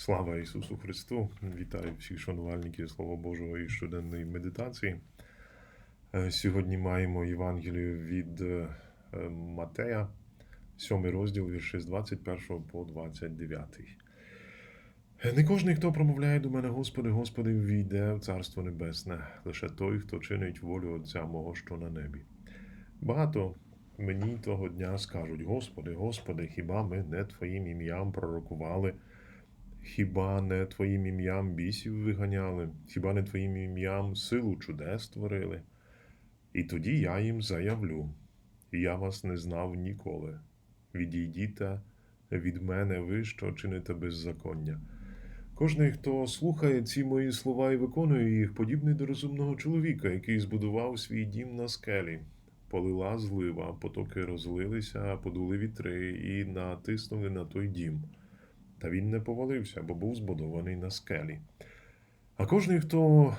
Слава Ісусу Христу! Вітаю всіх шанувальників Слова Божого і щоденної медитації. Е, Сьогодні маємо Євангелію від е, Матея, 7 розділ, вірші з 21 по 29. Е, Не кожний, хто промовляє до мене, Господи, Господи, війде в Царство Небесне, лише той, хто чинить волю Отця мого, що на небі. Багато мені того дня скажуть: Господи, Господи, хіба ми не Твоїм ім'ям пророкували? Хіба не Твоїм ім'ям бісів виганяли, хіба не Твоїм ім'ям силу чудес творили? І тоді я їм заявлю: я вас не знав ніколи. Відійдіте від мене ви, що чините беззаконня. Кожний, хто слухає ці мої слова і виконує їх, подібний до розумного чоловіка, який збудував свій дім на скелі. Полила злива, потоки розлилися, подули вітри і натиснули на той дім. Та він не повалився, бо був збудований на скелі. А кожний, хто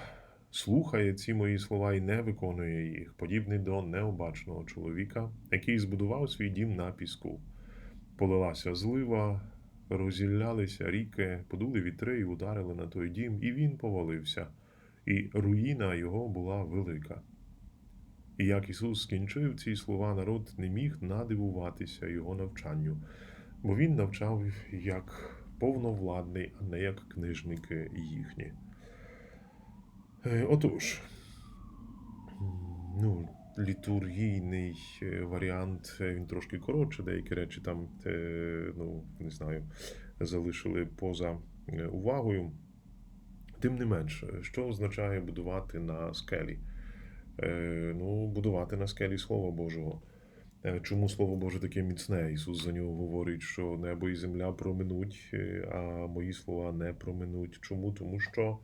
слухає ці мої слова і не виконує їх, подібний до необачного чоловіка, який збудував свій дім на піску. Полилася злива, розіллялися ріки, подули вітри і ударили на той дім, і він повалився, і руїна його була велика. І як Ісус скінчив ці слова, народ не міг надивуватися його навчанню, бо він навчав як повновладний, а не як книжники їхні. Е, Отож, ну, літургійний е, варіант, е, він трошки коротше, деякі речі там, ну, не знаю, залишили поза увагою. Тим не менш, що означає будувати на скелі? Ну, будувати на скелі Слова Божого. Е, Чому Слово Боже таке міцне? Ісус за нього говорить, що небо і земля проминуть, е, а мої слова не проминуть. Чому? Тому що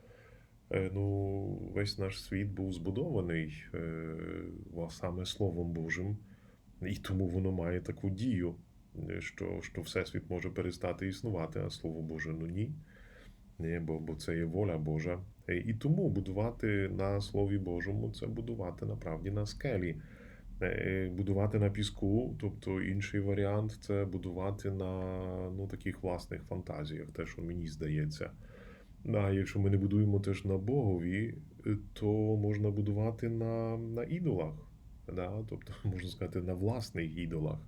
е, ну, весь наш світ був збудований саме Словом Божим, і тому воно має таку дію, що, що Всесвіт може перестати існувати, а Слово Боже ну ні. Бо, бо це є воля Божа. І тому будувати на Слові Божому це будувати направді на скелі. Е, Будувати на піску, тобто інший варіант це будувати на ну, таких власних фантазіях, те, що мені здається. А якщо ми не будуємо теж на Богові, е, то можна будувати на, на ідолах. Да? Тобто, можна сказати, на власних ідолах.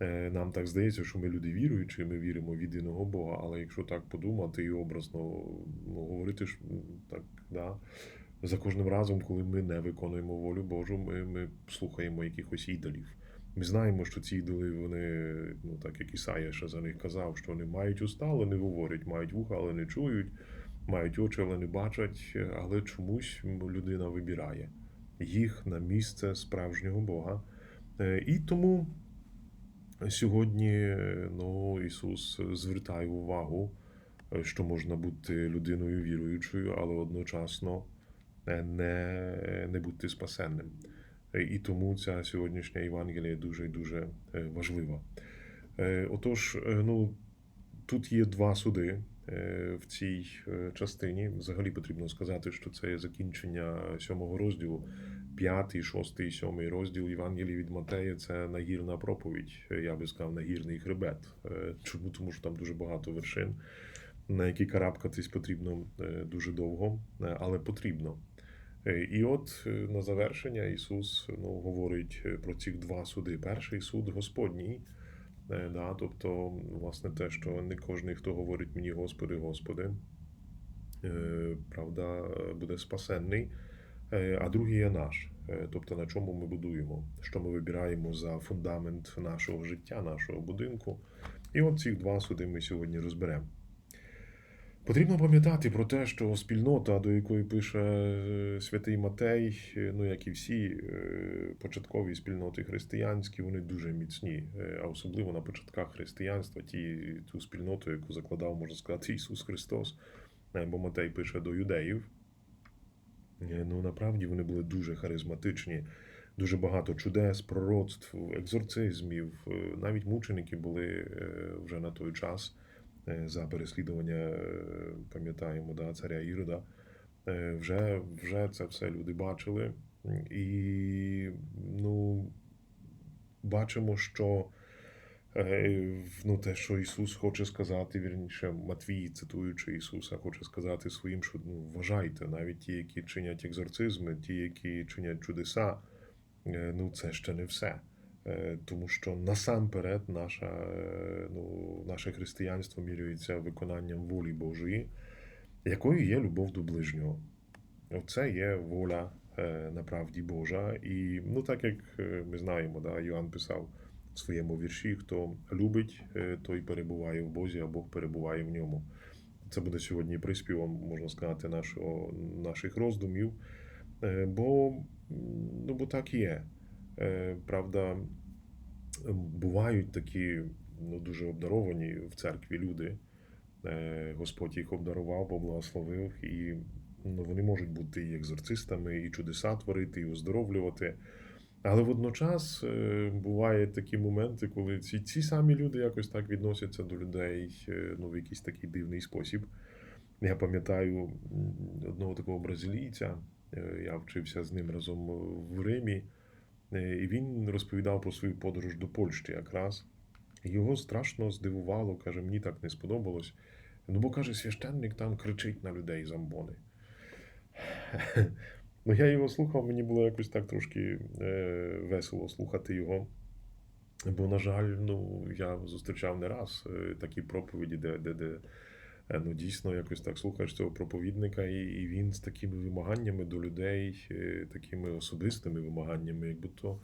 Е, Нам так здається, що ми люди віруючі, ми віримо в єдиного Бога, але якщо так подумати і образно ну, говорити ж так, да, за кожним разом, коли ми не виконуємо волю Божу, ми, ми слухаємо якихось ідолів. Ми знаємо, що ці ідоли, вони, ну так як Ісая ще за них казав, що вони мають уста, але не говорять, мають вуха, але не чують, мають очі, але не бачать, але чомусь людина вибирає їх на місце справжнього Бога. Е, І тому Сьогодні ну, Ісус звертає увагу, е, що можна бути людиною віруючою, але одночасно не, не бути спасенним. Е, І тому ця сьогоднішня Євангелія дуже дуже е, важлива. Е, Отож, е, ну, тут є два суди е, в цій е, частині. Взагалі потрібно сказати, що це є закінчення сьомого розділу. П'ятий, шостий, сьомий розділ Євангелії від Матея це нагірна проповідь. е, Я би сказав, нагірний хребет. Е, Чому? Тому що там дуже багато вершин, на які карабкатись потрібно е, дуже довго, е, але потрібно. Е, І от е, на завершення Ісус ну, говорить е, про ці два суди. Перший суд Господній. Е, Да, тобто, власне, те, що не кожен, хто говорить мені, Господи, Господи, е, правда, е, буде спасенний, Е, а другий є наш. Е, Тобто, на чому ми будуємо, що ми вибираємо за фундамент нашого життя, нашого будинку. І от ці два суди ми сьогодні розберемо. Потрібно пам'ятати про те, що спільнота, до якої пише е, святий Матей, е, ну як і всі е, початкові спільноти християнські, вони дуже міцні, а особливо на початках християнства, ті, ту спільноту, яку закладав, можна сказати, Ісус Христос. Бо Матей пише до юдеїв. Ну, направді вони були дуже харизматичні, дуже багато чудес, пророцтв, екзорцизмів. Навіть мученики були вже на той час за переслідування, е, пам'ятаємо, да, царя Ірода. Е, Вже, вже це все люди бачили. І ну, бачимо, що Е, Ну, те, що Ісус хоче сказати, вірніше, Матвій, цитуючи Ісуса, хоче сказати своїм, що ну, вважайте, навіть ті, які чинять екзорцизми, ті, які чинять чудеса, е, ну це ще не все. Е, Тому що насамперед наша, е, ну, наше християнство мірюється виконанням волі Божої, якою є любов до ближнього. Оце є воля е, направді Божа. І ну, так як ми знаємо, да, Йоанн писав в своєму вірші: хто любить, той перебуває в Бозі, а Бог перебуває в ньому. Це буде сьогодні приспівом, можна сказати, нашого, наших роздумів. Бо, ну, бо так є. Е, Правда, бувають такі ну, дуже обдаровані в церкві люди. Е, Господь їх обдарував, поблагословив, і ну, вони можуть бути і екзорцистами, і чудеса творити, і оздоровлювати. Але водночас е, бувають такі моменти, коли ці, ці самі люди якось так відносяться до людей ну, в якийсь такий дивний спосіб. Я пам'ятаю одного такого бразилійця, я вчився з ним разом в Римі, і він розповідав про свою подорож до Польщі якраз. Його страшно здивувало, каже, мені так не сподобалось. Ну, бо каже, священник там кричить на людей з амбони. Ну, я його слухав, мені було якось так трошки е, весело слухати його. Бо, на жаль, ну, я зустрічав не раз е, такі проповіді, де, де, де е, ну, дійсно якось так слухаєш цього проповідника, і, і він з такими вимаганнями до людей, е, такими особистими вимаганнями, якби то,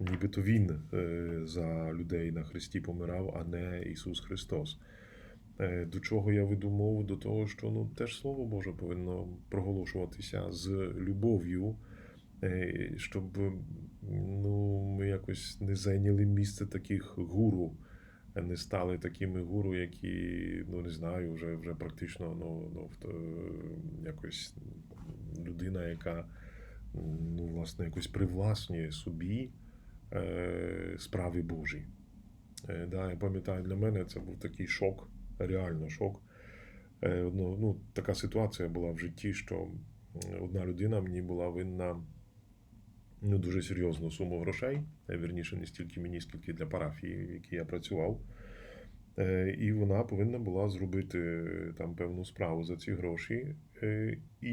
нібито він е, за людей на Христі помирав, а не Ісус Христос. Е, До чого я веду мову? До того, що ну, теж Слово Боже повинно проголошуватися з любов'ю, е, щоб ну, ми якось не зайняли місце таких гуру, е, не стали такими гуру, які, ну не знаю, вже, вже практично ну, ну, е, якось людина, яка ну, власне, якось привласнює собі е, справи Божі. Е, да, я пам'ятаю, для мене це був такий шок, реально шок. Е, ну, ну, така ситуація була в житті, що одна людина мені була винна ну, дуже серйозну суму грошей. Вірніше, не стільки мені, скільки для парафії, в якій я працював. Е, І вона повинна була зробити е, там певну справу за ці гроші, е, і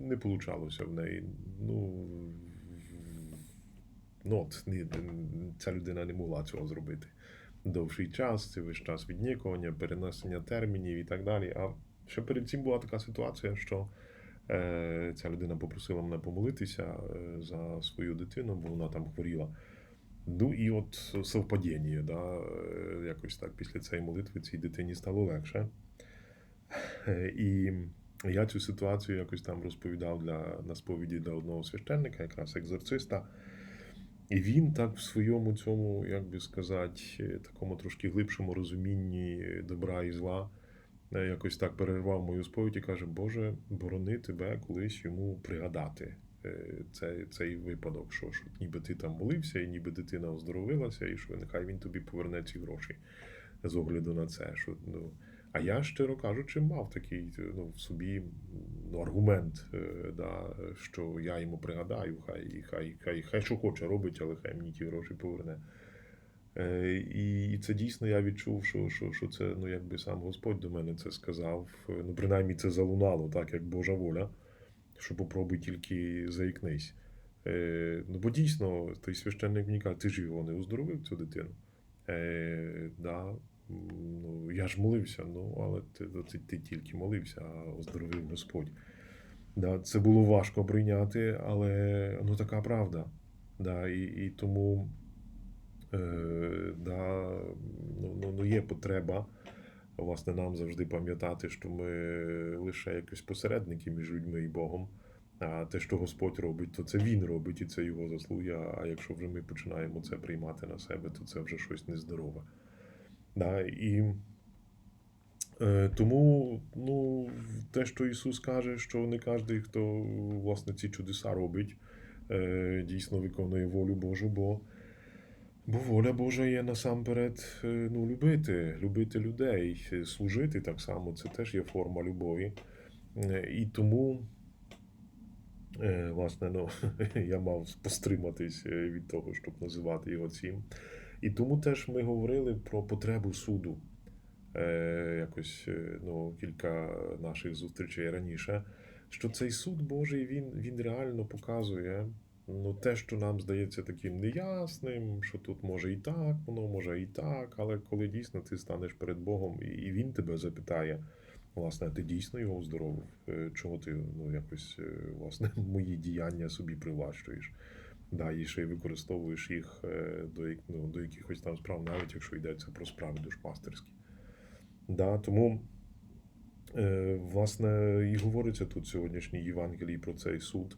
не получалося в неї. Ну, ну от, ця людина не могла цього зробити довший час, це весь час віднікування, перенесення термінів і так далі. А ще перед цим була така ситуація, що ця людина попросила мене помолитися е, за свою дитину, бо вона там хворіла. Ну і от совпадіння, да, е, якось так після цієї молитви цій дитині стало легше. Е, І я цю ситуацію якось там розповідав для, на сповіді для одного священника, якраз екзорциста. І він так в своєму цьому, як би сказати, е, такому трошки глибшому розумінні добра і зла, е, якось так перервав мою сповідь і каже: Боже, борони тебе колись йому пригадати е, цей, цей випадок, що, що ніби ти там молився, і ніби дитина оздоровилася, і що нехай він тобі поверне ці гроші з огляду на це. Що, ну, а я, щиро кажучи, мав такий ну, в собі ну, аргумент, е, да, що я йому пригадаю, хай, хай, хай, хай що хоче робить, але хай мені ті гроші поверне. Е, І, це дійсно я відчув, що, що, що це ну, якби сам Господь до мене це сказав. Е, Ну, принаймні це залунало, так, як Божа воля, що попробуй тільки заікнись. Е, Ну, бо дійсно, той священник мені каже, ти ж його не оздоровив, цю дитину. Е, да, ну, я ж молився, ну, але ти, ти, ти тільки молився, а оздоровив Господь. Да, це було важко прийняти, але ну, така правда. Да, і, і тому да, ну, ну, ну, є потреба власне, нам завжди пам'ятати, що ми лише якось посередники між людьми і Богом. А те, що Господь робить, то це Він робить, і це його заслуга. А якщо вже ми починаємо це приймати на себе, то це вже щось нездорове. Да, і е, тому ну, те, що Ісус каже, що не кожен, хто власне ці чудеса робить, е, дійсно виконує волю Божу, бо, бо воля Божа є насамперед е, ну, любити, любити людей, е, служити так само, це теж є форма любові. Е, І тому, власне, ну, я мав постриматись від того, щоб називати його цим. І тому теж ми говорили про потребу суду. Якось ну, кілька наших зустрічей раніше, що цей суд Божий він, він реально показує ну, те, що нам здається таким неясним, що тут може і так, воно може і так, але коли дійсно ти станеш перед Богом, і, він тебе запитає, власне, ти дійсно його оздоровив? Е, Чого ти ну, якось е, власне мої діяння собі привлащуєш? Да, і ще й використовуєш їх е, до, ну, до якихось там справ, навіть якщо йдеться про справи душпастерські. Да, тому, власне, і говориться тут в сьогоднішній Євангелії про цей суд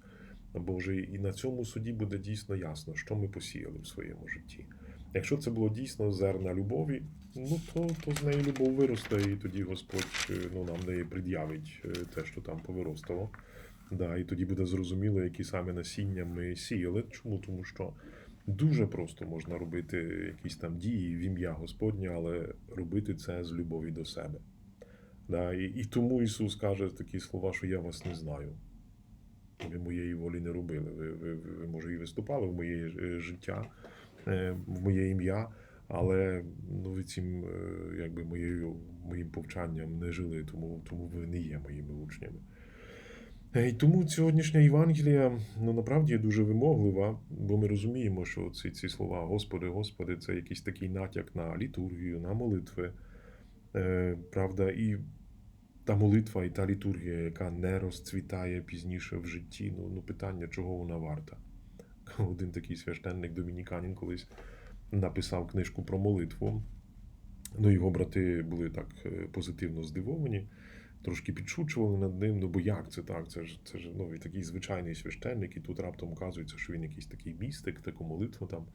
Божий, і на цьому суді буде дійсно ясно, що ми посіяли в своєму житті. Якщо це було дійсно зерна любові, ну то, то з неї любов виросте, і тоді Господь е, ну, нам неї пред'явить е, те, що там повиростало. Да, і тоді буде зрозуміло, які саме насіння ми сіяли. Чому? Тому що дуже просто можна робити якісь там дії в ім'я Господнє, але робити це з любові до себе. Да, і, і тому Ісус каже такі слова, що я вас не знаю. Ви моєї волі не робили. Ви, ви, ви, може, і виступали в моє е, життя, е, в моє ім'я, але ну, ви цим е, якби моєю, моїм повчанням не жили, тому, тому ви не є моїми учнями. І тому сьогоднішня Євангелія ну, направді дуже вимоглива, бо ми розуміємо, що ці, ці слова Господи, Господи, це якийсь такий натяк на літургію, на молитви. Правда, і та молитва, і та літургія, яка не розцвітає пізніше в житті, ну, ну питання, чого вона варта. Один такий священник домініканін колись написав книжку про молитву. Ну, його брати були так е, позитивно здивовані, трошки підшучували над ним. Ну, бо як це так? Це ж це ж ну, такий звичайний священник, і тут раптом оказується, що він якийсь такий містик, таку молитву там,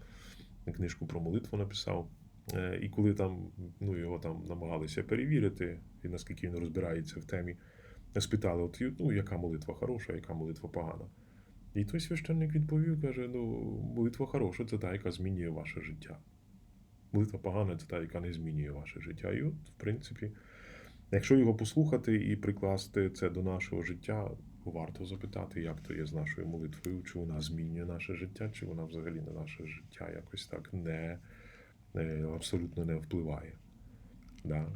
книжку про молитву написав. Е, І коли там ну, його там намагалися перевірити, і наскільки він розбирається в темі, спитали, от, ну, яка молитва хороша, яка молитва погана. І той священник відповів, каже: ну, молитва хороша, це та, яка змінює ваше життя. Молитва погана це та, яка не змінює ваше життя. І от, в принципі, якщо його послухати і прикласти це до нашого життя, варто запитати, як то є з нашою молитвою, чи вона змінює наше життя, чи вона взагалі на наше життя якось так не, абсолютно не впливає. Да.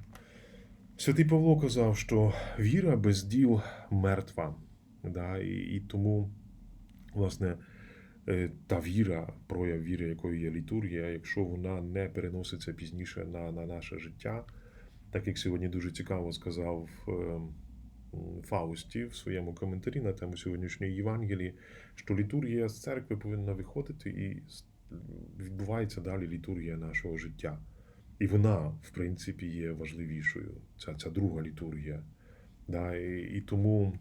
Святий Павло казав, що віра без діл мертва. Да? І, і тому, власне, е, та віра, прояв віри, якою є літургія, якщо вона не переноситься пізніше на, на наше життя, так як сьогодні дуже цікаво сказав е, Фаусті в своєму коментарі на тему сьогоднішньої Євангелії, що літургія з церкви повинна виходити і відбувається далі літургія нашого життя. І вона, в принципі, є важливішою. Ця, ця друга літургія. Да, і, і тому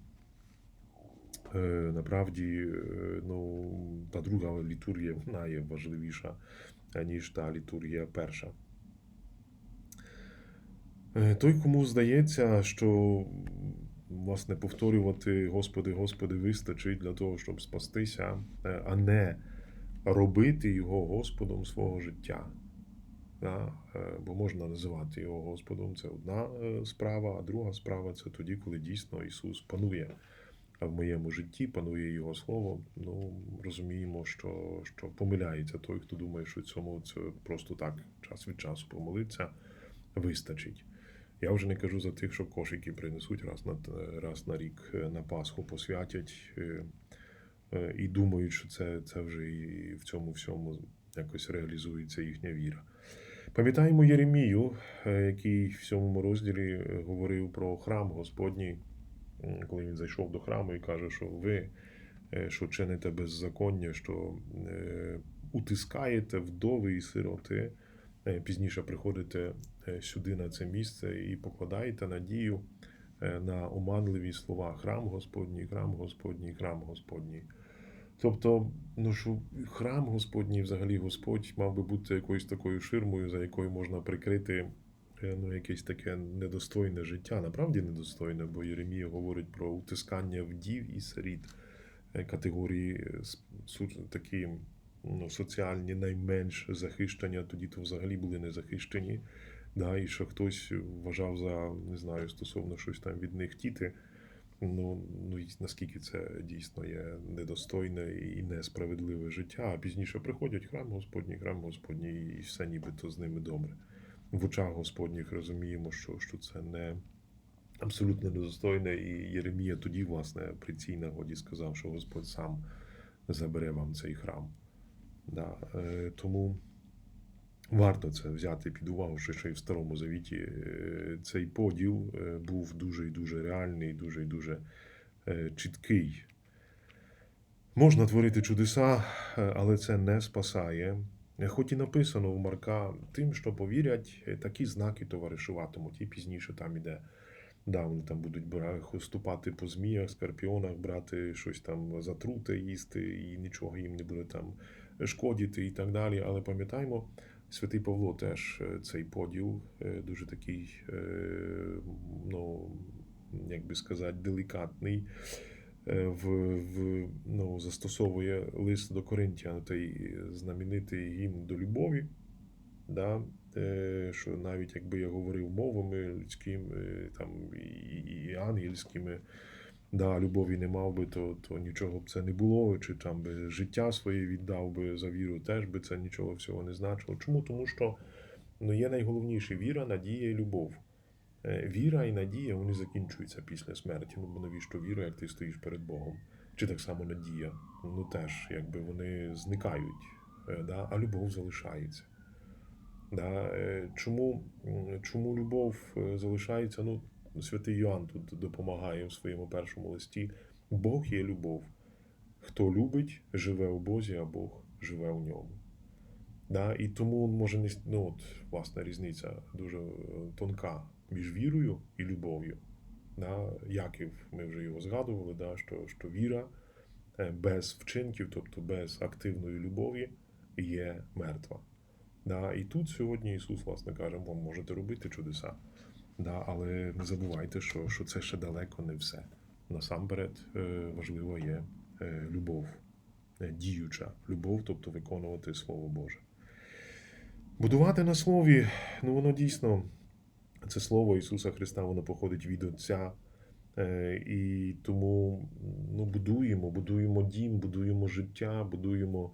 е, направді е, ну, та друга літургія вона є важливіша, ніж та літургія перша. Е, Той, кому здається, що власне повторювати Господи, Господи, вистачить для того, щоб спастися, е, а не робити його Господом свого життя. Да? Е, Бо можна називати його Господом, це одна е, справа, а друга справа це тоді, коли дійсно Ісус панує в моєму житті, панує Його Слово. Ну, розуміємо, що, що помиляється той, хто думає, що цьому це просто так час від часу помолитися вистачить. Я вже не кажу за тих, що кошики принесуть раз на, раз на рік е, на Пасху посвятять і думають, що це, це вже і в цьому всьому якось реалізується їхня віра. Пам'ятаємо Єремію, е, який в сьомому розділі е, говорив про храм Господній, коли він зайшов до храму і каже, що ви, е, що чините беззаконня, що е, утискаєте вдови і сироти, е, пізніше приходите е, сюди на це місце і покладаєте надію е, на оманливі слова храм Господній, храм Господній, храм Господній. Тобто, ну що храм Господній, взагалі Господь мав би бути якоюсь такою ширмою, за якою можна прикрити е, ну, якесь таке недостойне життя. Направді недостойне, бо Єремія говорить про утискання вдів і сиріт е, категорії е, такі ну, соціальні найменш захищені, а тоді то взагалі були не захищені. Да, і що хтось вважав за, не знаю, стосовно щось там від них тіти, Ну, ну наскільки це дійсно є недостойне і несправедливе життя, а пізніше приходять храм Господній, храм Господній, і все нібито з ними добре. В очах Господніх розуміємо, що, що це не абсолютно недостойне, і Єремія тоді, власне, при цій нагоді сказав, що Господь сам забере вам цей храм. Да. е, Тому варто це взяти під увагу, що ще й в Старому Завіті е, цей поділ е, був дуже і дуже реальний, дуже і дуже е, чіткий. Можна творити чудеса, але це не спасає. Хоч і написано в Марка тим, що повірять, такі знаки товаришуватимуть, і пізніше там іде. Да, вони там будуть ступати по зміях, скорпіонах, брати щось там затрути, їсти, і нічого їм не буде там шкодити і так далі. Але пам'ятаємо, святий Павло теж е, цей поділ е, дуже такий, е, ну, як би сказати, делікатний. В, в, ну, застосовує лист до Коринтян, той знаменитий гімн до любові. Да? Що навіть якби я говорив мовами людськими там, і ангельськими, да, любові не мав би, то, то нічого б це не було, чи там би життя своє віддав би за віру, теж би це нічого всього не значило. Чому? Тому що ну, є найголовніше віра, надія і любов. Е, Віра і надія вони закінчуються після смерті. Ну, бо навіщо віра, як ти стоїш перед Богом? Чи так само надія? Ну теж, якби вони зникають, е, да? а любов залишається. Да? е, Чому, чому любов залишається? Ну, святий Йоанн тут допомагає в своєму першому листі. Бог є любов. Хто любить, живе у Бозі, а Бог живе у ньому. Да? І тому може не ну, от, власна різниця дуже е, тонка між вірою і любов'ю. Да? Яків, ми вже його згадували, да? що, що віра е, без вчинків, тобто без активної любові, є мертва. Да, і тут сьогодні Ісус, власне, каже, вам можете робити чудеса. Да, але не забувайте, що, що це ще далеко не все. Насамперед е, важливо є е, любов, е, діюча любов, тобто виконувати Слово Боже. Будувати на слові, ну воно дійсно, це слово Ісуса Христа, воно походить від Отця. І тому ну, будуємо, будуємо дім, будуємо життя, будуємо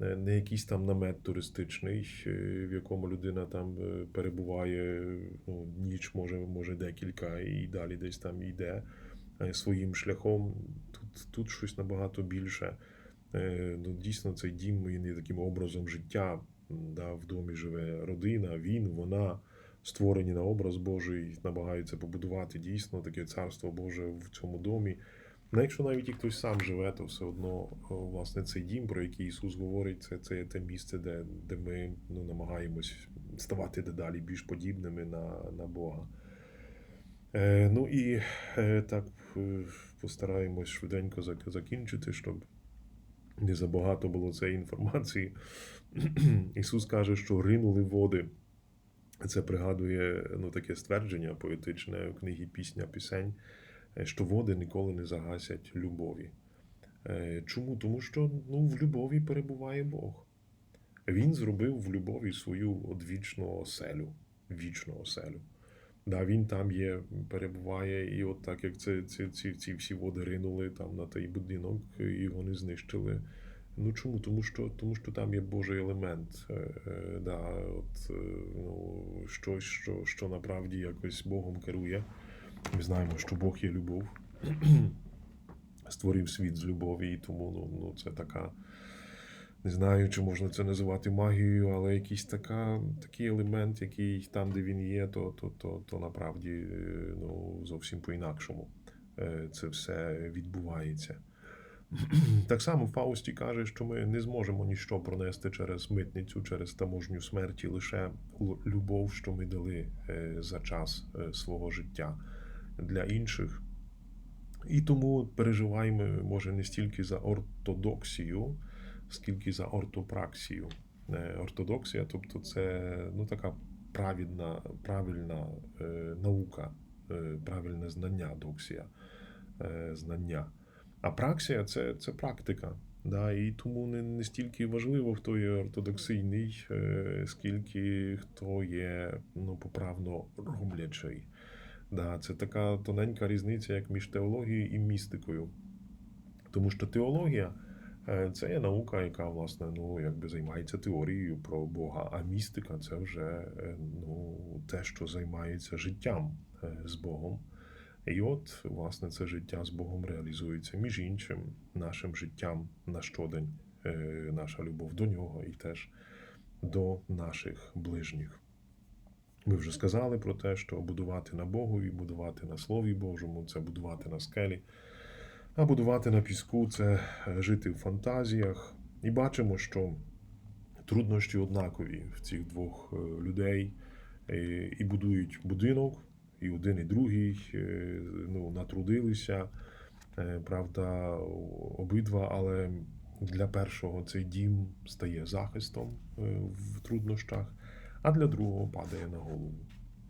не якийсь там намет туристичний, е, в якому людина там е, перебуває ну, ніч, може, може декілька, і далі десь там йде е, своїм шляхом. Тут, тут щось набагато більше. Е, Ну, дійсно, цей дім він є таким образом життя. Да, в домі живе родина, він, вона створені на образ Божий, намагаються побудувати дійсно таке царство Боже в цьому домі. Ну, якщо навіть і хтось сам живе, то все одно власне цей дім, про який Ісус говорить, це, це те місце, де, де ми ну, намагаємось ставати дедалі більш подібними на, на Бога. Е, ну і е, так е, постараємось швиденько закінчити, щоб не забагато було цієї інформації. Ісус каже, що ринули води. Це пригадує ну, таке ствердження поетичне в книгі Пісня Пісень, що води ніколи не загасять любові. Е, Чому? Тому що ну, в любові перебуває Бог. Він зробив в любові свою одвічну оселю, вічну оселю. Да, він там є, перебуває, і от так як це, ці, ці, ці всі води ринули там на той будинок, і вони знищили. Ну чому? Тому що, тому що там є Божий елемент. Е, е, да, от, е, ну, щось, що, що направді якось Богом керує. Ми знаємо, що Бог є любов. Створив світ з любові, і тому ну, ну, це така. Не знаю, чи можна це називати магією, але якийсь така, такий елемент, який там, де він є, то, то, то, то направді е, ну, зовсім по-інакшому е, це все відбувається. Так само Фаусті каже, що ми не зможемо ніщо пронести через митницю, через таможню смерті, лише любов, що ми дали е, за час свого життя для інших. І тому переживаємо, може, не стільки за ортодоксію, скільки за ортопраксію. Е, Ортодоксія, тобто це ну, така правильна, правильна е, наука, е, правильне знання, доксія, знання. А праксія це, це практика. Да, і тому не, не стільки важливо, хто є ортодоксійний, скільки хто є ну, поправно роблячий. Да, це така тоненька різниця, як між теологією і містикою. Тому що теологія е, це є наука, яка власне ну якби займається теорією про Бога. А містика це вже е, ну те, що займається життям е, з Богом. І от, власне, це життя з Богом реалізується між іншим нашим життям на щодень, наша любов до нього і теж до наших ближніх. Ми вже сказали про те, що будувати на Богові, будувати на Слові Божому, це будувати на скелі, а будувати на піску це е, жити в фантазіях. І бачимо, що труднощі однакові в цих двох е, людей і будують будинок, і один, і другий е, ну, натрудилися. Правда, обидва, але для першого цей дім стає захистом в труднощах, а для другого падає на голову.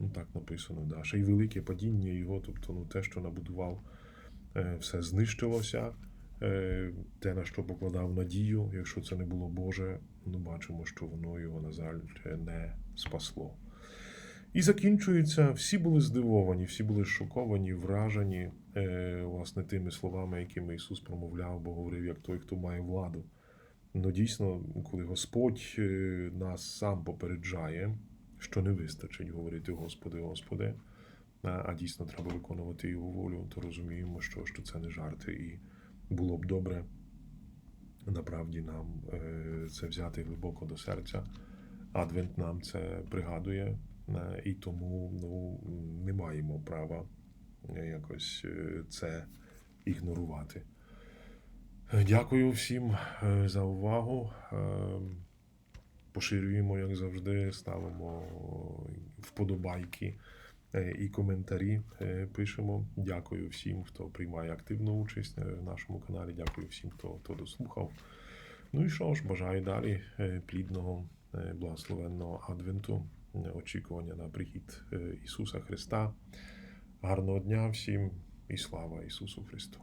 Ну так написано, да. Ще й велике падіння його, тобто ну, те, що набудував, е, все знищилося. Е, Те, на що покладав надію, якщо це не було Боже, ну бачимо, що воно його, на жаль, не спасло. І закінчується, всі були здивовані, всі були шоковані, вражені е, власне тими словами, якими Ісус промовляв, бо говорив, як той, хто має владу. Ну, дійсно, коли Господь е, нас сам попереджає, що не вистачить говорити Господи, Господи, а, дійсно треба виконувати Його волю, то розуміємо, що, що це не жарти, і було б добре направді нам е, це взяти глибоко до серця. Адвент нам це пригадує, е, і тому ну, не маємо права якось це ігнорувати. Дякую всім е, за увагу. Е, Поширюємо, як завжди, ставимо вподобайки е, і коментарі пишемо. Дякую всім, хто приймає активну участь в нашому каналі. Дякую всім, хто, хто дослухав. Ну і що ж, бажаю далі плідного, благословенного адвенту, очікування на прихід Ісуса Христа. Гарного дня всім і слава Ісусу Христу!